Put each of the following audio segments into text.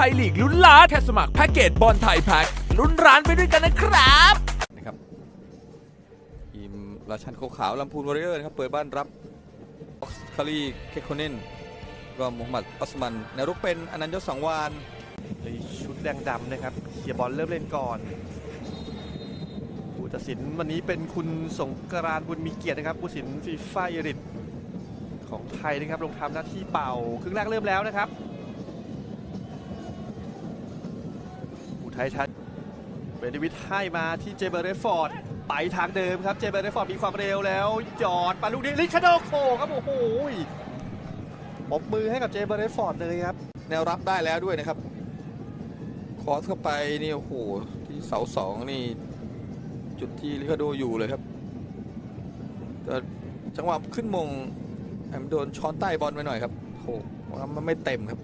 ทยลีกลุ้นล้านแค่สมัครแพ็กเกจบอลไทยแพ็กลุ้นร้านไปด้วยกันนะครับนะครับทีมราชันโคขาวลำพูนวอริเออร์นะครับเปิดบ้านรับออกคารีเคคโคเนนก็มูฮัมหมัดอัสมันแนวรุกเป็นอนันต์ยศสังวานในชุดแดงดำนะครับเคลียร์บอลเริ่มเล่นก่อนผู้ตัดสินวันนี้เป็นคุณสงกรานต์บุญมีเกียรตินะครับผู้ตัดสินฟีฟ่าเอริตของไทยนะครับลงทำหน้าที่เป่า ครึ่งแรกเริ่มแล้วนะครับ อุทัยชันเบนดิวิทให้มาที่เจเบอร์เรฟอร์ด ไปทางเดิมครับ เจเบอร์เรฟอร์ดมีความเร็วแล้วหยอดมาลูกนี้ลิคาโดโคครับโอ้โหปรบมือให้กับเจเบอร์เรฟฟอร์ดเลยครับ แนวรับได้แล้วด้วยนะครับ คอสเข้าไปนี่โอ้โหที่เสาสองนี่จุดที่ลิคาโดอยู่เลยครับแต่จังหวะขึ้นมงแอมโดนช้อนใต้บอลไปหน่อยครับโอ้โหมันไม่เต็มครับ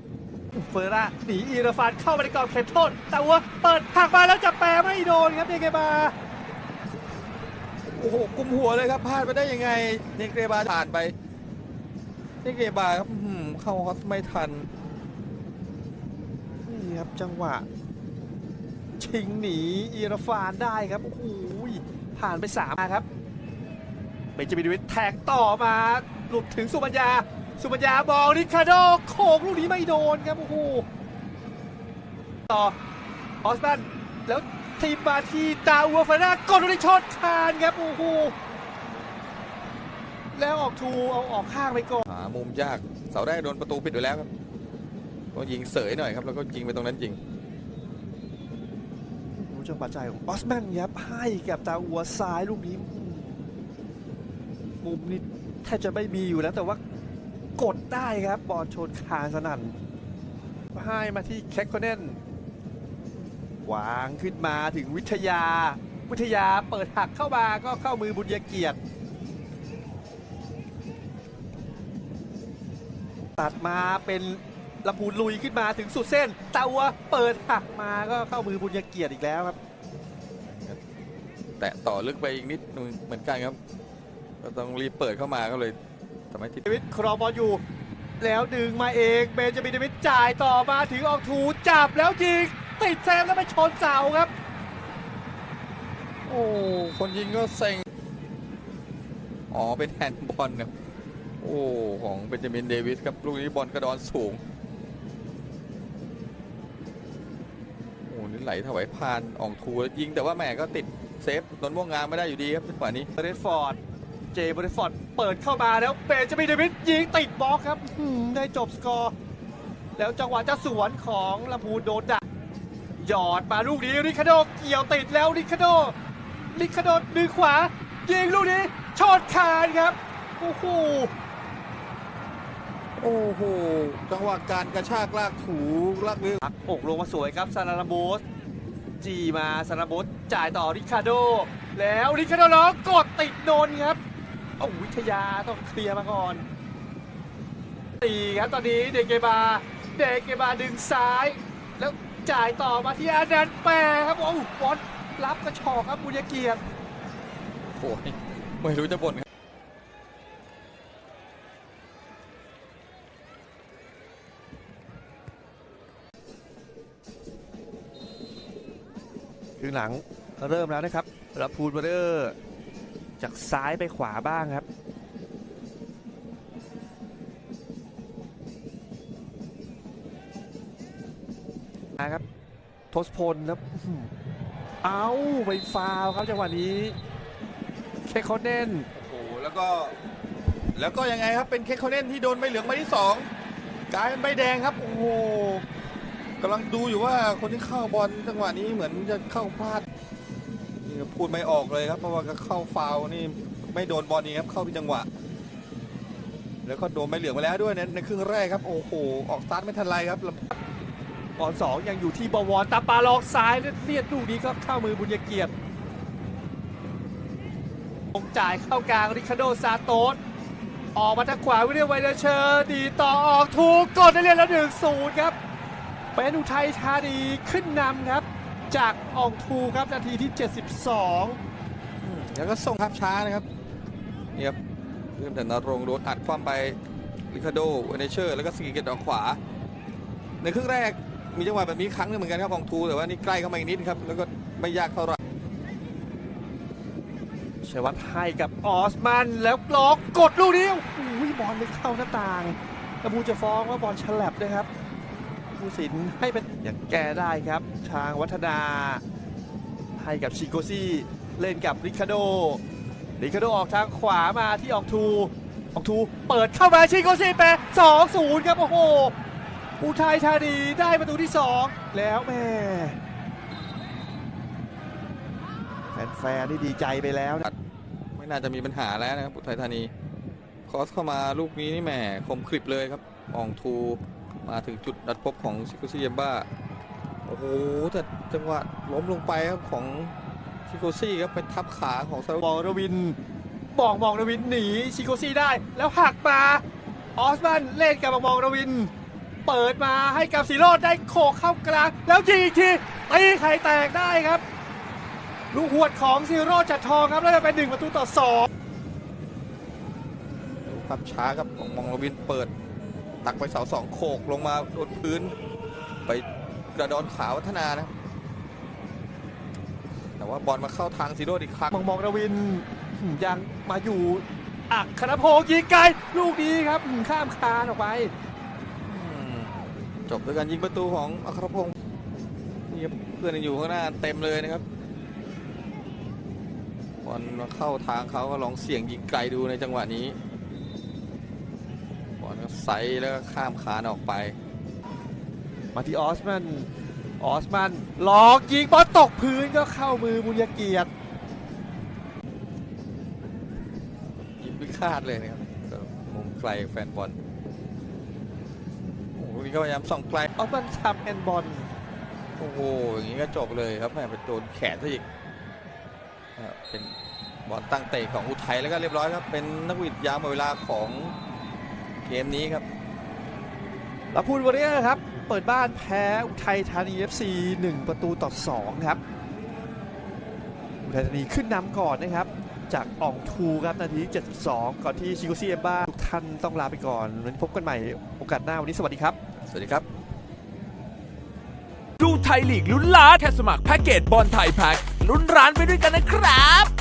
เฟอร์ร่าหนีอีราฟานเข้ามาในกรอบเขตโทษแต่ว่าเปิดหักมาแล้วจะแปรไม่โดนครับเดเกบาโอ้โหกุมหัวเลยครับพลาดไปได้ยังไงเนเกรบาผ่านไปเนเกรบาครับอื้อหือเข้าฮอสไม่ทันนี่ครับจังหวะ ชิงหนีอีราฟานได้ครับโอ้โหผ่านไปสามมาครับเบนจามินเดวิดแทงต่อมาหลุดถึงสุบัญญา สุบัญญาบอลริคาร์โดโขกลูกนี้ไม่โดนครับโอ้โหต่อออสตันแล้วทีมมาที่ดาวัวฟาน่ากดลูกนี้ชดคานครับโอ้โหแล้วออกทูเอาออกข้างไปก่อนหามุมยากเสาแรกโดนประตูปิดอยู่แล้วครับก็ยิงเสยหน่อยครับแล้วก็ยิงไปตรงนั้นจริงรู้จังปัจจัยของออสแมนครับให้กับตาอัวซ้ายลูกนี้อืมมุมนี้แทบจะไม่มีอยู่แล้วแต่ว่า กดได้ครับ บอลชนคานสนั่นให้มาที่แคคโคเนนวางขึ้นมาถึงวิทยา วิทยาเปิดหักเข้ามาก็เข้ามือบุญยเกียรติ ตัดมาเป็นลำพูนลุยขึ้นมาถึงสุดเส้นตาอัวเปิดหักมาก็เข้ามือบุญยเกียรติอีกแล้วครับ แตะต่อลึกไปอีกนิดนึงเหมือนกันครับ ก็ต้องรีบเปิดเข้ามาก็เลยำให้ทิศเดวิดครองบอลอยู่ แล้วดึงมาเองเบนจามินเดวิดจ่ายต่อมาถึงออกทูจับแล้วยิงติดแซมแล้วไปชนเสาครับ โอ้คนยิงก็เซ็งอ๋อเป็นแฮนด์บอลครับโอ้ของเบนจามินเดวิสครับลูกนี้บอลกระดอนสูงโอ้นี่ไหลถวายพานอองทูแล้วยิงแต่ว่าแหม่ก็ติดเซฟนนท์ม่วงงามไม่ได้อยู่ดีครับจังหวะนี้เรดฟอร์ด เจเบรดฟอร์ดเปิดเข้ามาแล้วเบนจามินเดวิดยิงติดบล็อกครับอื้อหือได้จบสกอร์ แล้วจังหวะจะสวนของลำพูนโดนดักหยอดมาลูกนี้ริคาโดเกี่ยวติดแล้วริคาโดริคาโดดึงขวา ยิงลูกนี้ชอดคานครับโอ้โหโอ้โหจังหวะการกระชากลากถูลากเรือปักอกลงมาสวยครับซานาโบสจีมาซานาโบสจ่ายต่อริคาโด แล้วริคาโดล้อกดติดโดนครับ โอ้าวิทยาต้องเคลียร์มาก่อนตีครับตอนนี้เดเกบา เดเกบาดึงซ้าย แล้วจ่ายต่อมาที่อานันต์แปรครับโอ้บอลรับกระชอกครับบุญเกียรติโอ้ยไม่รู้จะบ่นครับครึ่งหลังเริ่มแล้วนะครับรับพูนวอเดอร์ จากซ้ายไปขวาบ้างครับ นะครับทศพลครับอื้อหือเอาไปฟาวล์ครับจังหวะนี้เคคอนเนนโอ้โหแล้วก็ แล้วก็ยังไงครับเป็นเคคเขาเน่นที่โดนใบเหลืองใบที่สองกลายเป็นใบแดงครับ โอ้โหกำลังดูอยู่ว่าคนที่เข้าบอลจังหวะนี้เหมือนจะเข้าพลาดนี่ก็ พูดไม่ออกเลยครับ เพราะว่าเข้าฟาวนี่ไม่โดนบอลนี่ครับเข้าที่จังหวะ แล้วก็โดนใบเหลืองไปแล้วด้วยในในครึ่งแรกครับโอ้โหออกสตาร์ทไม่ทันไรครับบอลสองยังอยู่ที่บวรตาปาลอกซ้ายเลียดลูกนี้ก็เข้ามือบุญเกียรติลงจ่ายเข้ากลางริคาโดซาโตสออกมาทางขวาวิเดียไวเดเชอร์ดีต่อออกถูกกดได้เรียนแล้วหนึ่งศูนย์ครับเป็นอุทัยธานีขึ้นนำครับ จากอองทูครับนาทีที่ 72 แล้วก็ส่งภาพช้านะครับนี่ครับเริ่มแต่นรงค์โดนอัดความไปลิคาโดเวเนเชอร์ แล้วก็สกีเกตออกขวา ในครึ่งแรกมีจังหวะแบบนี้ครั้งหนึงเหมือนกันครับอองทู แต่ว่านี่ใกล้เข้ามาอีกนิดครับ แล้วก็ไม่ยากเท่าไหร่ชัยวัฒน์ให้กับออสมันแล้วล็อกกดลูกนี้โอ้โหบอลไปเข้าหน้าต่างกระบูจะฟ้องว่าบอลฉลับนะครับ ผู้สินให้เป็นอย่างแก้ได้ครับ ทางวัฒนาให้กับชิโกซี่เล่นกับริคาโดริคาโดออกทางขวามาที่ออกทูออกทูเปิดเข้ามาชิโกซี่แปสองศูนย์ครับโอ้โหอุทัยธานีได้ประตูที่สองแล้วแม่แฟนๆนี่ดีใจไปแล้วนะไม่น่าจะมีปัญหาแล้วนะครับอุทัยธานี คอสเข้ามาลูกนี้นี่แหมคมคลิปเลยครับอองทู มาถึงจุดนัดพบของซิโกซิเยมบ้าโอ้โหแต่จังหวะล้มลงไปครับของซิโกซี่ครับไปทับขาของซาอุมองรวิน บอกมองรวินหนีชิโกซี่ได้ แล้วหักมาออสมันเล่นกับมองรวิน เปิดมาให้กับสีโรดได้โขกเข้ากลางแล้วยิงอีกทีตีไข่แตกได้ครับ ลูกหวดของซีโรดจัดทองครับแล้วจะเป็นหนึ่งประตูต่อสองดูภาพช้าครับของมองลวินเปิด ตักไปเสาสองโขกลงมาโดนพื้น ไปกระดอนขาวัฒนานะ แต่ว่าบอลมาเข้าทางซีโร่อีกครั้งมองมองรวินยังมาอยู่อักคณพงศ์ยิงไกลลูกนี้ครับข้ามคานออกไปอืมจบด้วยการยิงประตูของอัครพงศ์นี่ครับเพื่อนยังอยู่ข้างหน้าเต็มเลยนะครับบอลมาเข้าทางเขาก็ลองเสี่ยงยิงไกลดูในจังหวะนี้บ อลก็ไซส์แล้วก็ข้ามคานออกไป มาที่ออสมันออสมันหลอกยิงบอลตกพื้นก็เข้ามือบุญยเกียรติยิงไม่คาดเลยนะครับสำหรับมุมไกลแฟนบอลโอ้โหนี่ก็พยายามส่องไกลออสมันทำแอนบอลโอ้โหอย่างนี้ก็จบเลยครับแม่ไปโดนแขนซะอีกอ่าเป็นบอลตั้งเตะของอุทัยแล้วก็เรียบร้อยครับ เป็นนักวิทยามหมดเวลาของ เกมนี้ครับลาพูนวอริเออร์ครับ เปิดบ้านแพ้อุทัยธานี FC 1 ประตูต่อ 2 ครับ อุทัยธานีขึ้นนำก่อนนะครับ จากอ่องทูครับนาทีที่72 ก่อนที่ชิโกซี่เอมบ้าทุกท่านต้องลาไปก่อนวันนี้พบกันใหม่โอกาสหน้าวันนี้สวัสดีครับ สวัสดีครับ ดูไทยลีกลุ้นล้านแค่สมัครแพ็กเกจบอลไทยแพ็กลุ้นร้านไปด้วยกันนะครับ